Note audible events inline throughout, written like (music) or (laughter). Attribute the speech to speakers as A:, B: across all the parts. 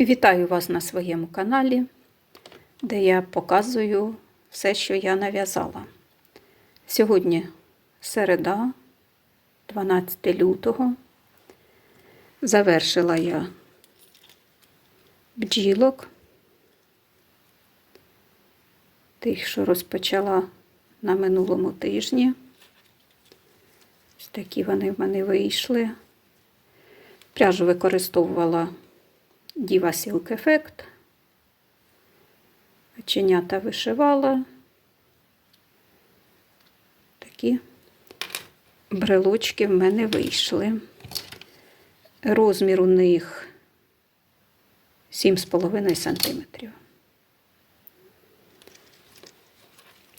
A: Вітаю вас на своєму каналі, де я показую все, що я нав'язала. Сьогодні середа, 12 лютого. Завершила я бджілок, тих, що розпочала на минулому тижні. Ось такі вони в мене вийшли. Пряжу використовувала Diva Silk Effect. Оченята вишивала. Такі брелочки в мене вийшли. Розмір у них 7,5 см.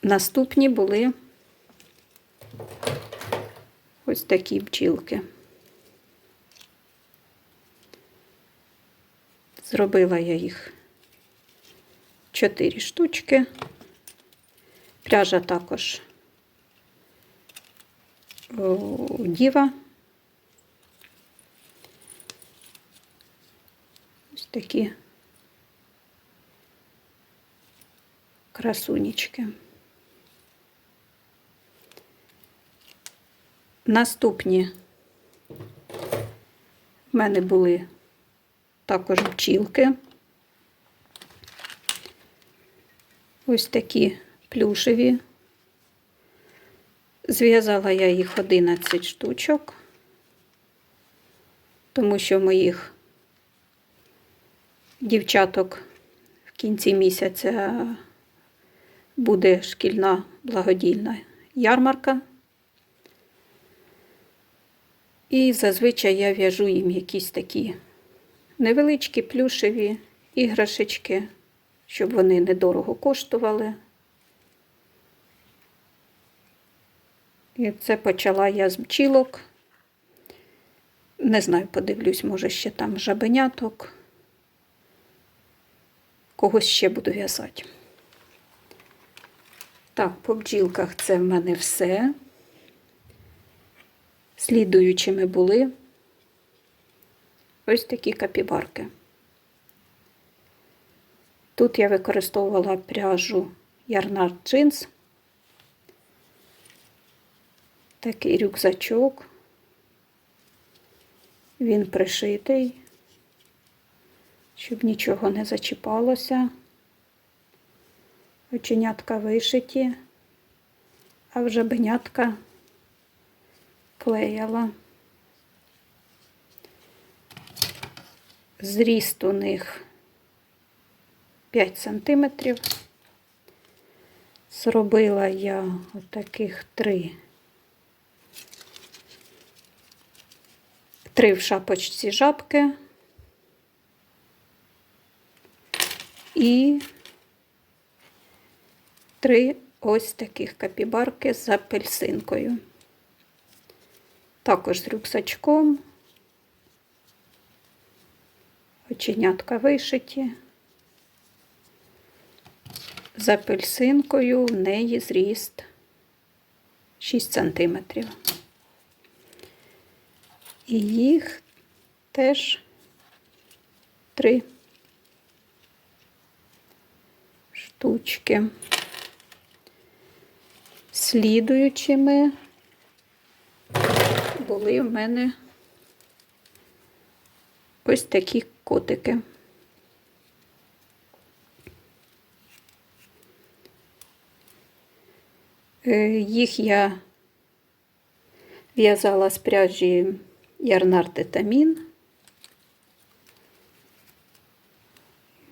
A: Наступні були ось такі бджілки. Зробила я їх 4 штучки. Пряжа також діва. Ось такі красунечки. Наступні в мене були також бджілки. Ось такі плюшеві. Зв'язала я їх 11 штучок, тому що моїх дівчаток в кінці місяця буде шкільна благодійна ярмарка. І зазвичай я в'яжу їм якісь такі невеличкі плюшеві іграшечки, щоб вони недорого коштували. І це почала я з бджілок. Не знаю, подивлюсь, може, ще там жабеняток. Когось ще буду в'язати. Так, по бджілках це в мене все. Слідуючими були ось такі капібарки. Тут я використовувала пряжу Ярнард джинс, такий рюкзачок. Він пришитий, щоб нічого не зачіпалося. Оченятка вишиті, а вже бенятка клеяла. Зріст у них 5 сантиметрів. Зробила я отаких три. Три в шапочці жабки і три ось таких капібарки з апельсинкою. Також з рюкзачком. Оченятка вишиті. З апельсинкою в неї зріст 6 сантиметрів. І їх теж три штучки. Слідуючими були в мене ось такі котики. Е, їх я в'язала з пряжі Ярнар Тетамін.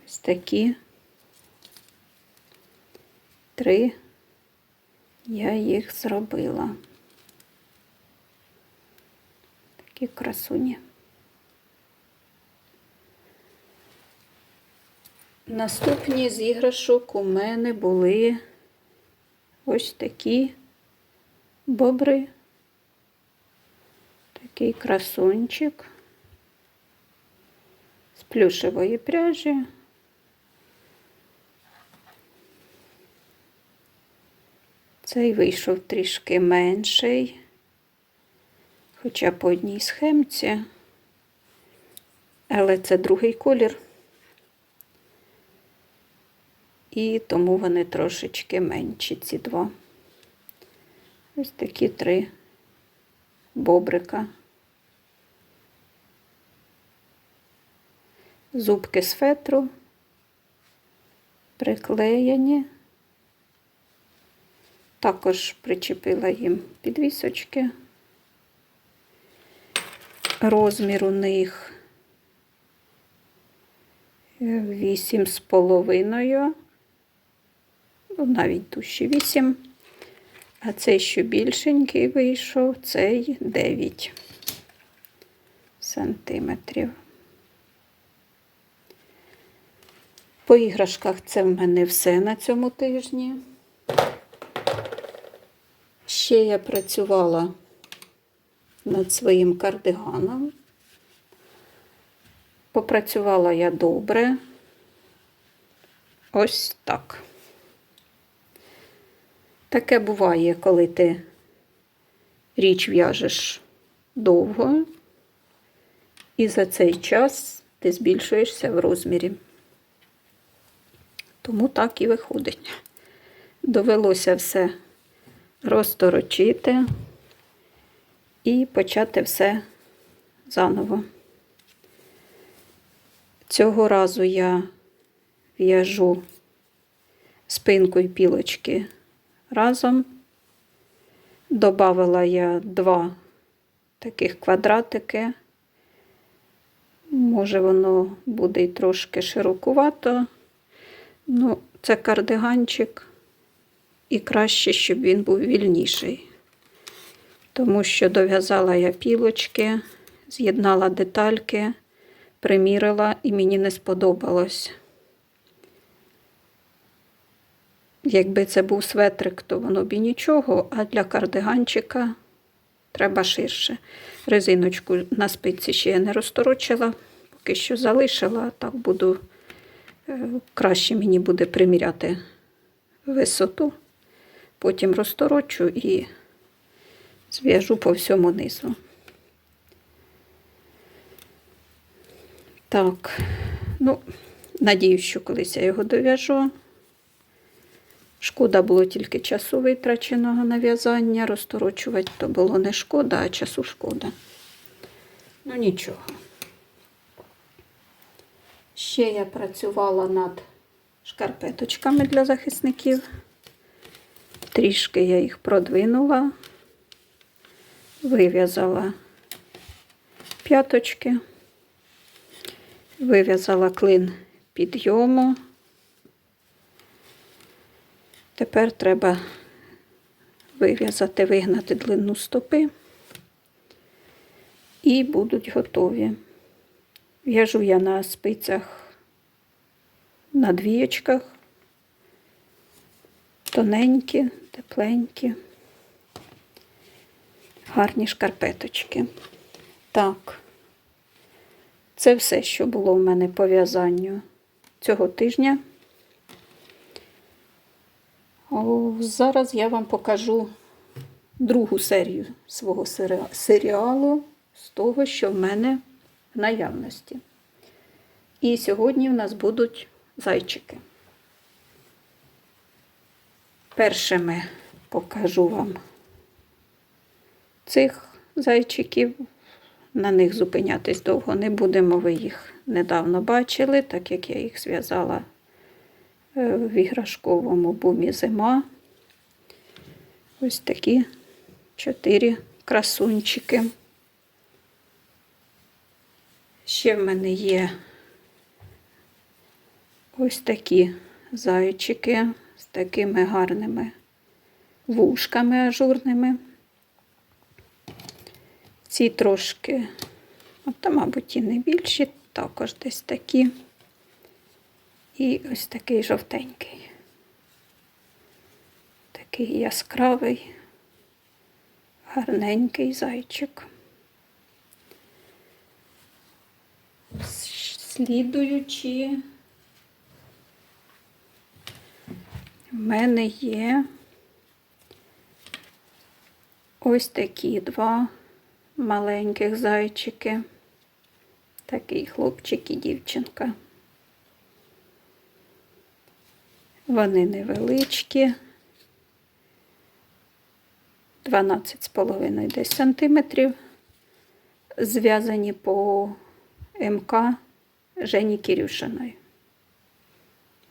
A: Ось такі три я їх зробила. Такі красуні. Наступні з іграшок у мене були ось такі бобри, такий красунчик з плюшевої пряжі. Цей вийшов трішки менший, хоча по одній схемці, але це другий колір. І тому вони трошечки менші, ці два. Ось такі три бобрика. Зубки з фетру приклеєні. Також причепила їм підвісочки. Розмір у них вісім з половиною, ну, навіть дужче вісім. А цей, що більшенький вийшов, цей 9 сантиметрів. По іграшках це в мене все на цьому тижні. Ще я працювала над своїм кардиганом. Попрацювала я добре. Ось так. Таке буває, коли ти річ в'яжеш довго, і за цей час ти збільшуєшся в розмірі. Тому так і виходить. Довелося все розторочити і почати все заново. Цього разу я в'яжу спинку і пілочки разом. Добавила я два таких квадратики. Може, воно буде і трошки широкувато. Ну, це кардиганчик, і краще, щоб він був вільніший. Тому що дов'язала я пілочки, з'єднала детальки, примірила і мені не сподобалось. Якби це був светрик, то воно б і нічого, а для кардиганчика треба ширше. Резиночку на спиці ще я не розторочила, поки що залишила, так буду е, краще мені буде приміряти висоту, потім розторочу і зв'яжу по всьому низу. Так, ну, надіюсь, що колись я його дов'яжу. Шкода було тільки часу витраченого на в'язання. Розторочувати то було не шкода, а часу шкода. Ну нічого. Ще я працювала над шкарпеточками для захисників. Трішки я їх продвинула, вив'язала п'яточки, вив'язала клин підйому. Тепер треба вив'язати, вигнати длину стопи і будуть готові. В'яжу я на спицях на двієчках, тоненькі, тепленькі, гарні шкарпеточки. Так, це все, що було в мене по в'язанню цього тижня. Зараз я вам покажу другу серію свого серіалу з того, що в мене в наявності. І сьогодні в нас будуть зайчики. Першими покажу вам цих зайчиків. На них зупинятись довго не будемо. Ви їх недавно бачили, так як я їх зв'язала в іграшковому бумі зима. Ось такі чотири красунчики. Ще в мене є ось такі зайчики з такими гарними вушками ажурними. Ці трошки, от, мабуть, і не більші, також десь такі. І ось такий жовтенький. Такий яскравий, гарненький зайчик. Слідуючи, в мене є ось такі два маленьких зайчики. Такий хлопчик і дівчинка. Вони невеличкі. 12,5 десь сантиметрів. Зв'язані по МК Жені Кірюшиної.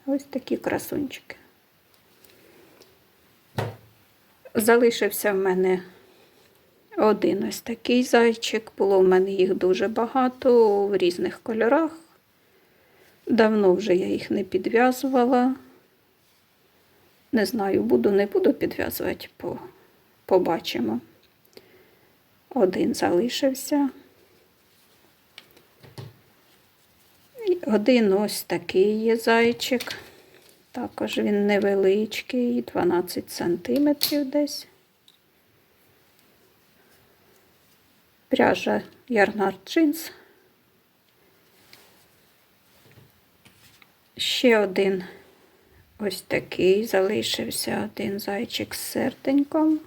A: Ось такі красунчики. Залишився в мене один ось такий зайчик. Було в мене їх дуже багато в різних кольорах. Давно вже я їх не підв'язувала. Не знаю, буду, не буду підв'язувати, по- побачимо. Один залишився. Один ось такий є зайчик. Також він невеличкий, 12 сантиметрів десь. Пряжа Ярнар джинс. Ще один ось такий залишився один зайчик з серденьком.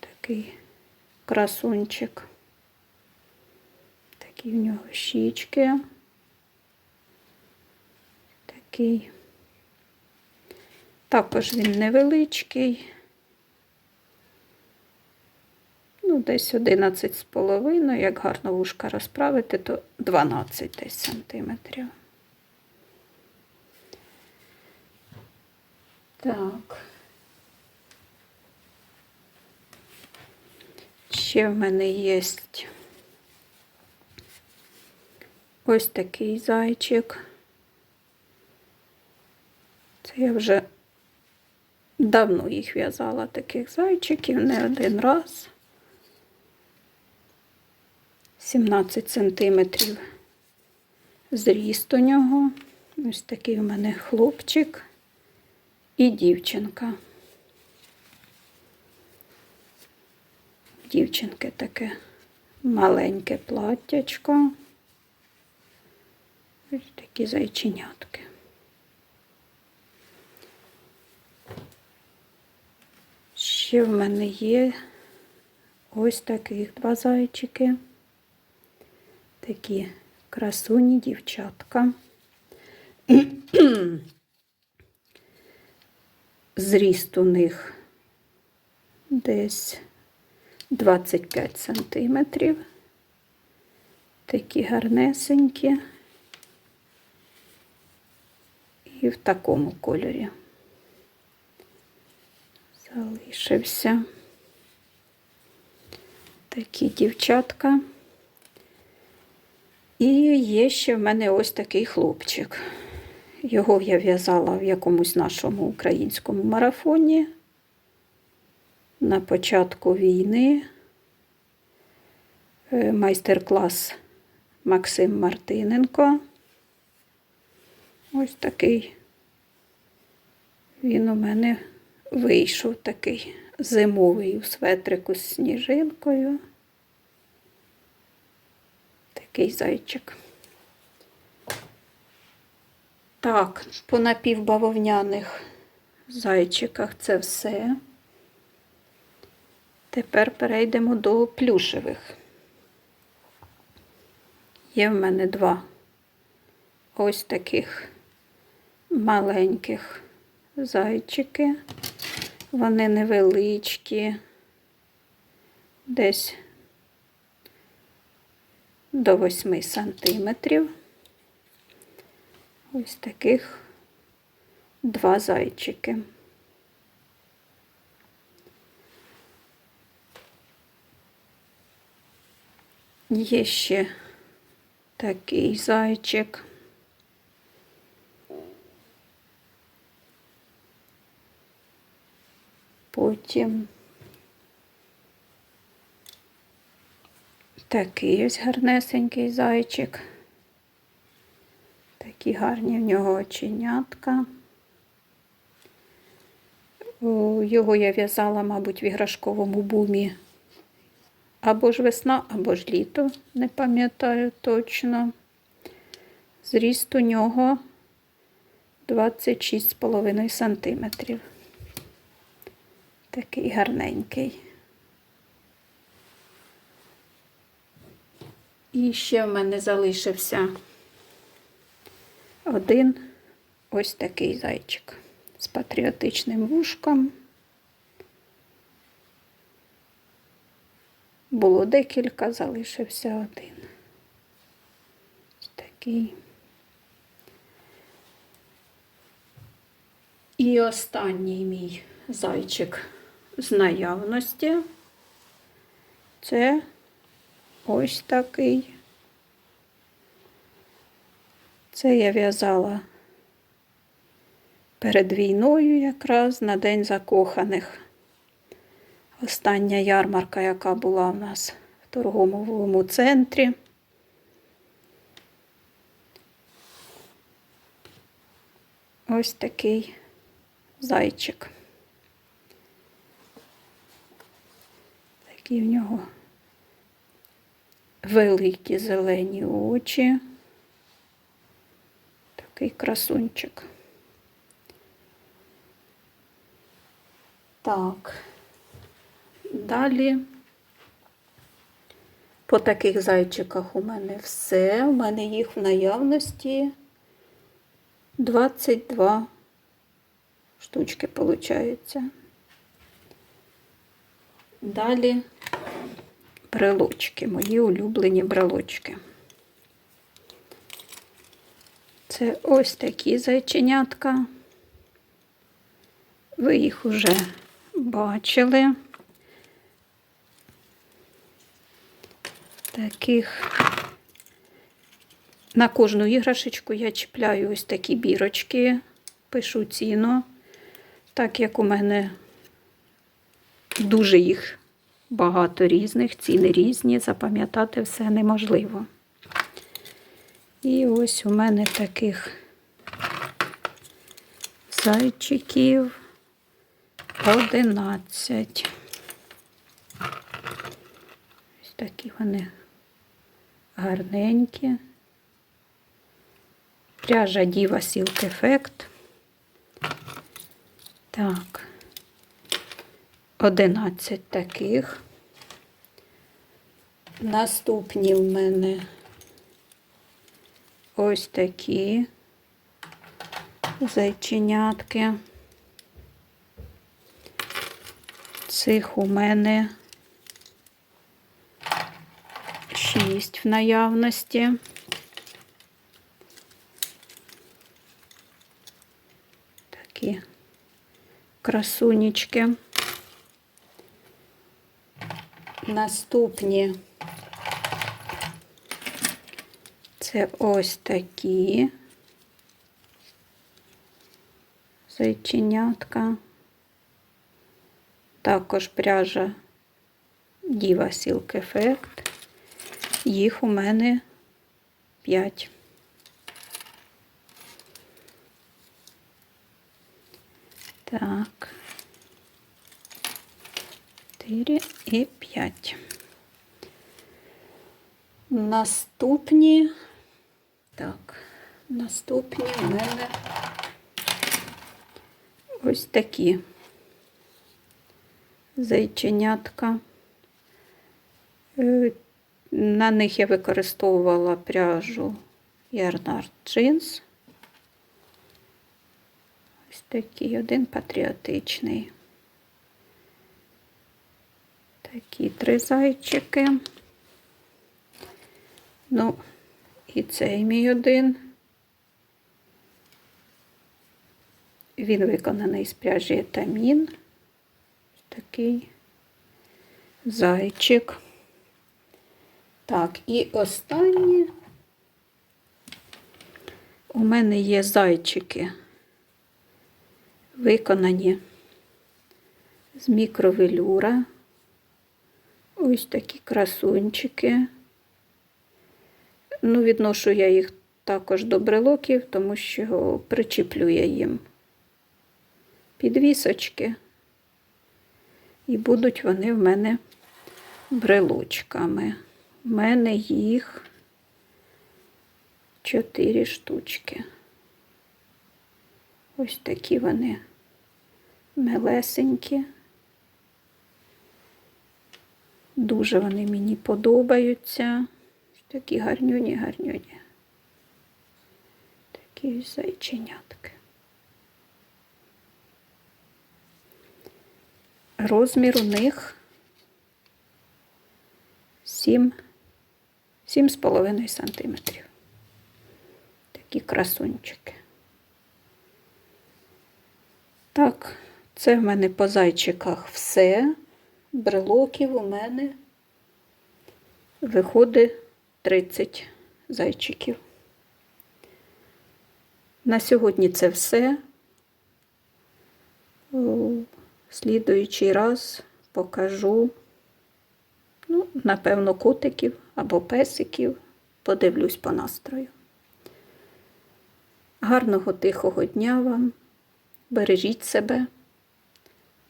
A: Такий красунчик. Такі в нього щічки. Такий. Також він невеличкий. Ну, десь 11 з половиною. Як гарно вушка розправити, то 12 десь сантиметрів. Так. Ще в мене є ось такий зайчик. Це я вже давно їх в'язала таких зайчиків, не один раз. 17 сантиметрів зріст у нього. Ось такий у мене хлопчик і дівчинка. Дівчинки таке маленьке платтячко. Ось такі зайченятки. Ще в мене є ось таких два зайчики. Такі красуні дівчатка. (clears throat) Зріст у них десь 25 сантиметрів. Такі гарнесенькі. І в такому кольорі залишився. Такі дівчатка. І є ще в мене ось такий хлопчик. Його я в'язала в якомусь нашому українському марафоні на початку війни. Е, Майстер-клас Максим Мартиненко. Ось такий він у мене вийшов такий зимовий у светрику з сніжинкою. Такий зайчик. Так, по напівбавовняних зайчиках це все. Тепер перейдемо до плюшевих. Є в мене два ось таких маленьких зайчики. Вони невеличкі, десь до 8 сантиметрів. Ось таких два зайчики. Є ще такий зайчик. Потім такий ось гарнесенький зайчик. Такі гарні в нього оченятка. Його я в'язала, мабуть, в іграшковому бумі. Або ж весна, або ж літо, не пам'ятаю точно. Зріст у нього 26,5 сантиметрів. Такий гарненький. І ще в мене залишився один ось такий зайчик з патріотичним вушком. Було декілька, залишився один. Ось такий. І останній мій зайчик з наявності. Це ось такий. Це я в'язала перед війною якраз на День закоханих. Остання ярмарка, яка була в нас в торговому центрі. Ось такий зайчик. Такі в нього великі зелені очі. Такий красунчик. Так. Далі по таких зайчиках у мене все. У мене їх в наявності 22 штучки виходить. Далі брелочки, мої улюблені брелочки. Це ось такі зайченятка. Ви їх уже бачили. Таких на кожну іграшечку я чіпляю ось такі бірочки, пишу ціну, так як у мене дуже їх багато різних, ціни різні, запам'ятати все неможливо. І ось у мене таких зайчиків 11. Ось такі вони гарненькі. Пряжа Діва Silk Effect. Так, 11 таких. Наступні в мене ось такі зайченятки. Цих у мене шість в наявності. Такі красунечки. Наступні це ось такі зайченятка. Також пряжа Diva Silk Effect. Їх у мене 5. Так. 4 і 5. Наступні. Так, наступні в мене ось такі зайченятка. Е, На них я використовувала пряжу Ярнард Джинс. Ось такий один патріотичний. Такі три зайчики. Ну, і цей мій один. Він виконаний з пряжі етамін. Такий зайчик. Так, і останні у мене є зайчики, виконані з мікровелюра. Ось такі красунчики. Ну, відношу я їх також до брелоків, тому що причіплює їм підвісочки. І будуть вони в мене брелочками. У мене їх чотири штучки. Ось такі вони милесенькі. Дуже вони мені подобаються. Такі гарнюні, гарнюні. Такі зайченятки. Розмір у них 7, 7,5 сантиметрів. Такі красунчики. Так, це в мене по зайчиках все. Брелоків у мене виходить 30 зайчиків. На сьогодні це все. У слідуючий раз покажу, ну, напевно, котиків або песиків. Подивлюсь по настрою. Гарного тихого дня вам. Бережіть себе.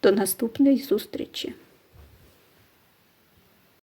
A: До наступної зустрічі!